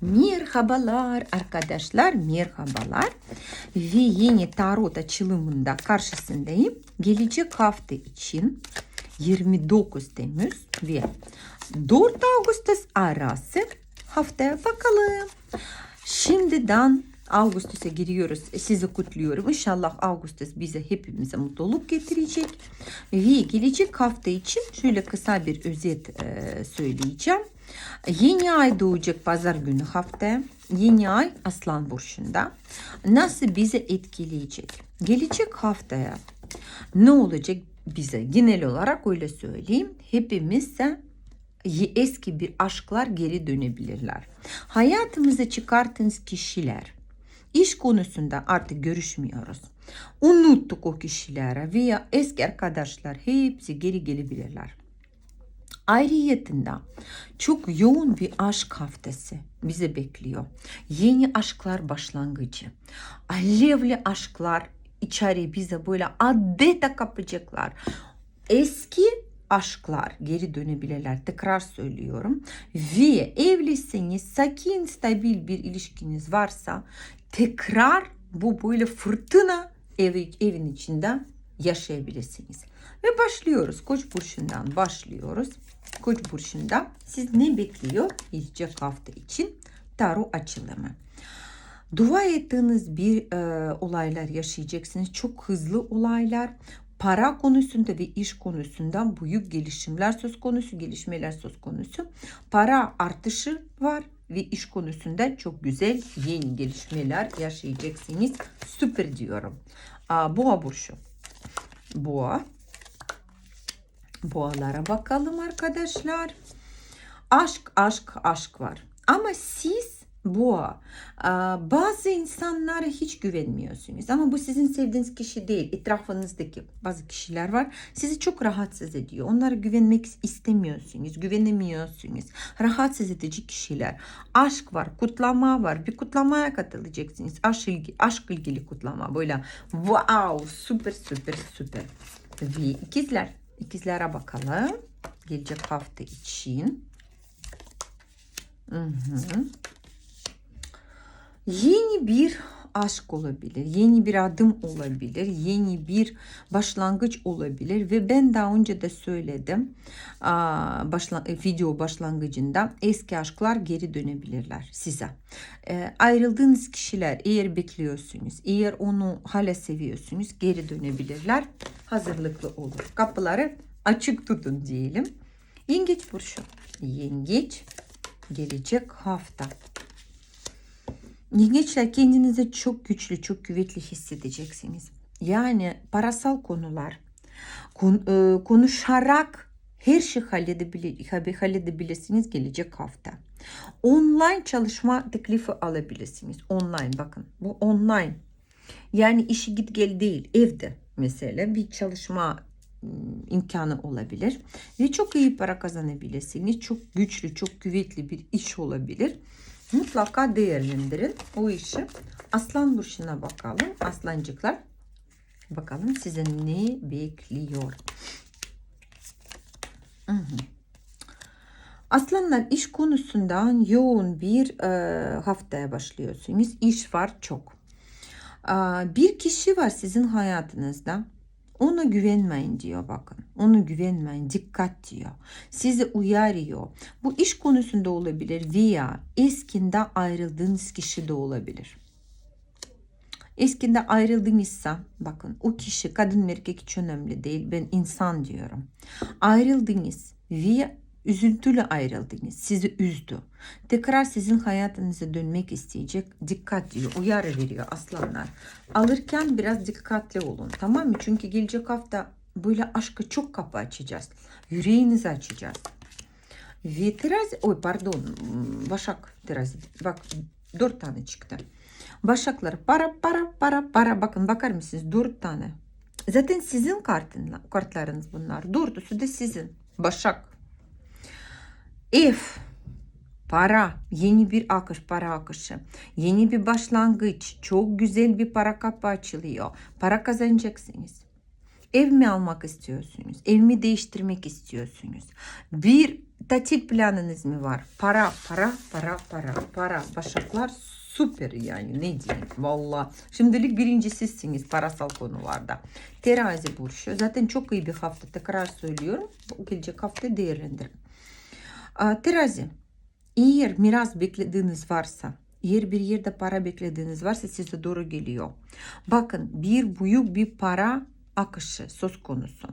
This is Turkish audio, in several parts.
Merhabalar arkadaşlar, merhabalar. Ve yeni tarot açılımında karşısındayım. Gelecek hafta için 29 Temmuz ve 4 Ağustos arası haftaya bakalım. Şimdiden Ağustos'a giriyoruz. Sizi kutluyorum. İnşallah Ağustos bize hepimize mutluluk getirecek. Ve gelecek hafta için şöyle kısa bir özet e, söyleyeceğim. Yeni ay doğacak pazar günü haftaya. Yeni ay Aslan Burcu'nda. Nasıl bize etkileyecek? Gelecek haftaya ne olacak bize? Genel olarak öyle söyleyeyim. Hepimizse eski bir aşklar geri dönebilirler. Hayatımıza çıkarttığınız kişiler iş konusunda artık görüşmüyoruz. Unuttuk o kişilere veya eski arkadaşlar hepsi geri gelebilirler. Ayrıyetinde çok yoğun bir aşk haftası bizi bekliyor. Yeni aşklar başlangıcı. Alevli aşklar içeri bize böyle adeta kapacaklar. Eski aşklar geri dönebilirler. Tekrar söylüyorum. Ve evlisiniz, sakin, stabil bir ilişkiniz varsa tekrar bu böyle fırtına evi, evin içinde yaşayabilirsiniz. Ve başlıyoruz. Koç burçundan başlıyoruz. Koç burçunda siz ne bekliyor gelecek hafta için tarot açılımı. Dua ettiğiniz bir e, olaylar yaşayacaksınız. Çok hızlı olaylar. Para konusunda ve iş konusunda büyük gelişimler söz konusu, gelişmeler söz konusu. Para artışı var ve iş konusunda çok güzel yeni gelişmeler yaşayacaksınız. Süper diyorum. Boğa burcu. Boğa. Boğalara bakalım arkadaşlar. Aşk, aşk, aşk var. Ama siz boğa bazı insanlara hiç güvenmiyorsunuz. Ama bu sizin sevdiğiniz kişi değil. Etrafınızdaki bazı kişiler var. Sizi çok rahatsız ediyor. Onlara güvenmek istemiyorsunuz. Güvenemiyorsunuz. Rahatsız edici kişiler. Aşk var, kutlama var. Bir kutlamaya katılacaksınız. Aşk, ilgi, aşk ilgili kutlama. Böyle wow süper süper süper. Ve ikizler. İkizlere bakalım. Gelecek hafta için. Hı hı. Yeni bir aşk olabilir, yeni bir adım olabilir, yeni bir başlangıç olabilir ve ben daha önce de söyledim başla, video başlangıcında eski aşklar geri dönebilirler size. E, ayrıldığınız kişiler eğer bekliyorsunuz, eğer onu hala seviyorsunuz geri dönebilirler. Hazırlıklı olur. Kapıları açık tutun diyelim. Yengeç burcu. Yengeç gelecek hafta. Yengeçler kendinizi çok güçlü, çok kuvvetli hissedeceksiniz. Yani parasal konular, e, konuşarak her şeyi halledebilirsiniz gelecek hafta. Online çalışma teklifi alabilirsiniz. Online bakın bu online. Yani işi git gel değil evde mesela bir çalışma imkanı olabilir. Ve çok iyi para kazanabilirsiniz. Çok güçlü, çok kuvvetli bir iş olabilir mutlaka değerlendirin o işi. Aslan burçuna bakalım. Aslancıklar bakalım size ne bekliyor. Aslanlar iş konusundan yoğun bir e, haftaya başlıyorsunuz. İş var çok. E, bir kişi var sizin hayatınızda ona güvenmeyin diyor bakın. Ona güvenmeyin. Dikkat diyor. Sizi uyarıyor. Bu iş konusunda olabilir veya eskinde ayrıldığınız kişi de olabilir. Eskinde ayrıldınızsa bakın o kişi kadın erkek hiç önemli değil. Ben insan diyorum. Ayrıldınız ve üzüntülü ayrıldınız. Sizi üzdü. Tekrar sizin hayatınıza dönmek isteyecek. Dikkat diyor. Uyarı veriyor aslanlar. Alırken biraz dikkatli olun. Tamam mı? Çünkü gelecek hafta böyle aşkı çok kapı açacağız. Yüreğinizi açacağız. Ve terazi, oy pardon, başak terazi. Bak dört tane çıktı. Başaklar para para para para bakın bakar mısınız dört tane. Zaten sizin kartınla, kartlarınız bunlar. Dördüsü de sizin. Başak. Ev, para, yeni bir akış, para akışı, yeni bir başlangıç, çok güzel bir para kapı açılıyor. Para kazanacaksınız. Ev mi almak istiyorsunuz? Ev mi değiştirmek istiyorsunuz? Bir tatil planınız mı var? Para, para, para, para, para. Başaklar süper yani ne diyeyim valla. Şimdilik birinci sizsiniz parasal konularda. Terazi burcu. Zaten çok iyi bir hafta tekrar söylüyorum. Gelecek hafta değerlendirin. Terazi. Eğer miras beklediğiniz varsa, eğer bir yerde para beklediğiniz varsa size doğru geliyor. Bakın bir büyük bir para akışı söz konusu.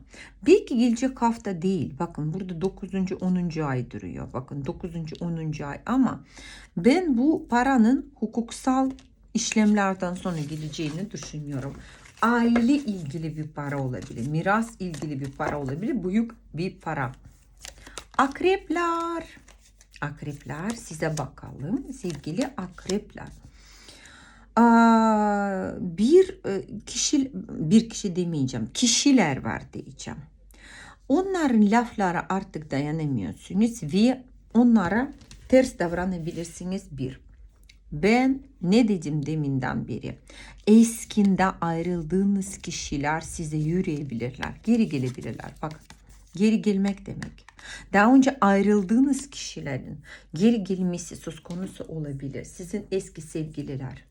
Belki gelecek hafta değil. Bakın burada 9. 10. ay duruyor. Bakın 9. 10. ay ama ben bu paranın hukuksal işlemlerden sonra geleceğini düşünüyorum. Aile ilgili bir para olabilir. Miras ilgili bir para olabilir. Büyük bir para. Akrepler. Akrepler size bakalım. Sevgili akrepler. Aa, bir e, kişi bir kişi demeyeceğim. Kişiler var diyeceğim. Onların laflara artık dayanamıyorsunuz ve onlara ters davranabilirsiniz bir. Ben ne dedim deminden beri? Eskinde ayrıldığınız kişiler size yürüyebilirler, geri gelebilirler. Bakın geri gelmek demek. Daha önce ayrıldığınız kişilerin geri gelmesi söz konusu olabilir. Sizin eski sevgililer.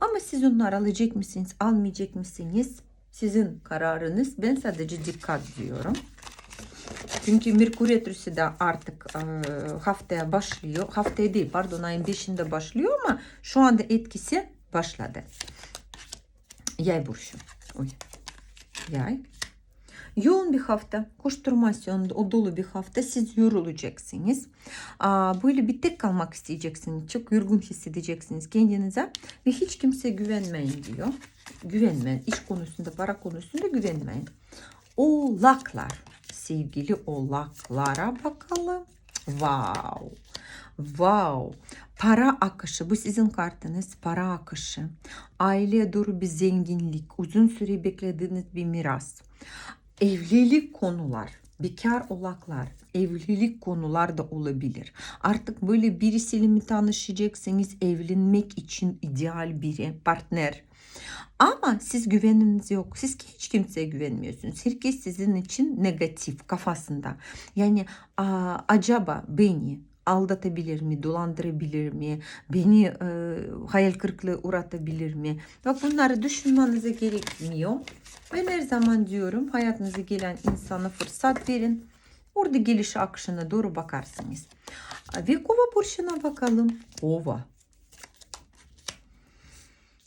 Ama siz onları alacak mısınız, almayacak mısınız? Sizin kararınız. Ben sadece dikkat diyorum. Çünkü Merkür Retrosu da artık e, haftaya başlıyor. Haftaya değil pardon ayın 5'inde başlıyor ama şu anda etkisi başladı. Yay burcu. Oy. Yay. Yoğun bir hafta, koşturmasyonda dolu bir hafta siz yorulacaksınız. Böyle bir tek kalmak isteyeceksiniz. Çok yorgun hissedeceksiniz kendinize ve hiç kimseye güvenmeyin diyor. Güvenmeyin. İş konusunda, para konusunda güvenmeyin. Oğlaklar. Sevgili oğlaklara bakalım. Wow. Wow. Para akışı. Bu sizin kartınız. Para akışı. Aileye doğru bir zenginlik. Uzun süre beklediğiniz bir miras. Evlilik konular. Bekar olaklar, evlilik konular da olabilir. Artık böyle birisiyle mi tanışacaksınız evlenmek için ideal biri, partner. Ama siz güveniniz yok. Siz hiç kimseye güvenmiyorsunuz. Herkes sizin için negatif kafasında. Yani acaba beni aldatabilir mi, dolandırabilir mi, beni e, hayal kırıklığı uğratabilir mi? Bak bunları düşünmenize gerekmiyor. Ben her zaman diyorum hayatınıza gelen insana fırsat verin. Orada geliş akışına doğru bakarsınız. Ve kova burçuna bakalım. Kova.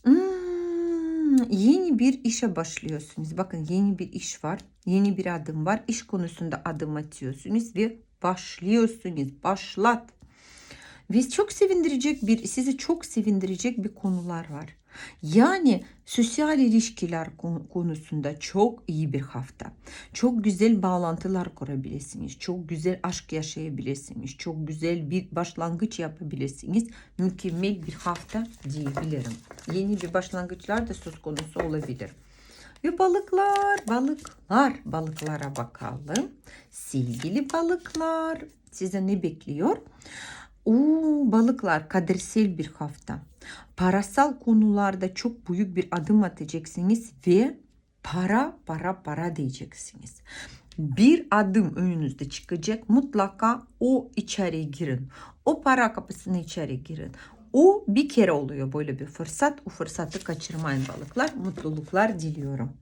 Hmm, yeni bir işe başlıyorsunuz. Bakın yeni bir iş var. Yeni bir adım var. İş konusunda adım atıyorsunuz ve başlıyorsunuz. Başlat. Ve çok sevindirecek bir, sizi çok sevindirecek bir konular var. Yani sosyal ilişkiler konusunda çok iyi bir hafta. Çok güzel bağlantılar kurabilirsiniz. Çok güzel aşk yaşayabilirsiniz. Çok güzel bir başlangıç yapabilirsiniz. Mükemmel bir hafta diyebilirim. Yeni bir başlangıçlar da söz konusu olabilir. Ve balıklar, balıklar, balıklara bakalım. Sevgili balıklar, size ne bekliyor? Oo, balıklar kadersel bir hafta. Parasal konularda çok büyük bir adım atacaksınız ve para para para diyeceksiniz. Bir adım önünüzde çıkacak mutlaka o içeri girin. O para kapısına içeri girin. O bir kere oluyor böyle bir fırsat. O fırsatı kaçırmayın balıklar. Mutluluklar diliyorum.